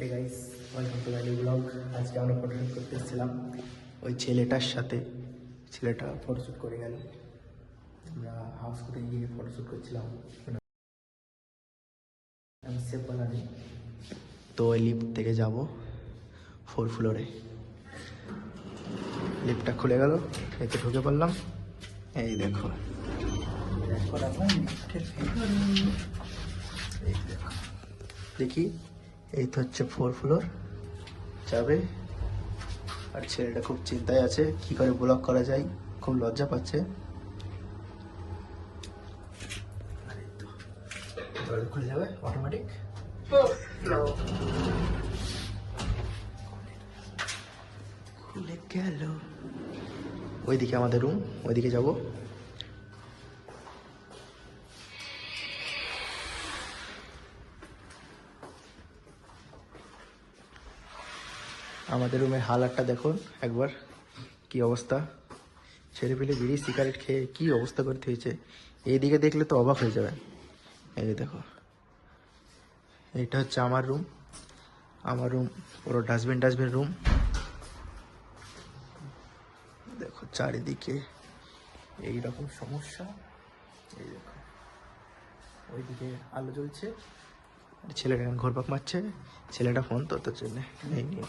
Hey guys আজকে আমরা photoshoot করতে এসেছিলাম। ওই ছেলেটার সাথে। ছেলেটা ফটোশ্যুট করে গেল। আমরা হাউস কোটে গিয়ে ফটোশ্যুট করছিলাম। আমি বানানি তো ওই লিফট থেকে যাব ফোর ফ্লোরে লিফটটা খুলে গেল। এতে ঢুকে পড়লাম। এই দেখো দেখো। দেখি। এই তো হচ্ছে ফোর ফ্লোর যাবে। আর ছেলেটা খুব চিন্তায় আছে কি করে ব্লক করা যায় খুব লজ্জা পাচ্ছে। দরজা খুলে যাবে অটোমেটিক খুলে গেল। ওইদিকে আমাদের রুম ওইদিকে যাব। আমাদের রুমের হালারটা দেখুন, একবার কি অবস্থা। ছেলে পেলে বিড়ি, সিগারেট খেয়ে কি অবস্থা করতে হয়েছে। এইদিকে দেখলে তো অবাক হয়ে যাবে এই দেখো, এটা হচ্ছে আমার রুম। আমার রুম, পুরো ডাস্টবিন ডাস্টবিন রুম। দেখো চারিদিকে এই রকম সমস্যা। এই দেখো, ওইদিকে আলো জ্বলছে। ছেলেটা ঘোরপাক মারছে। ছেলেটা ফোন তোর জন্য। এই নিয়ে।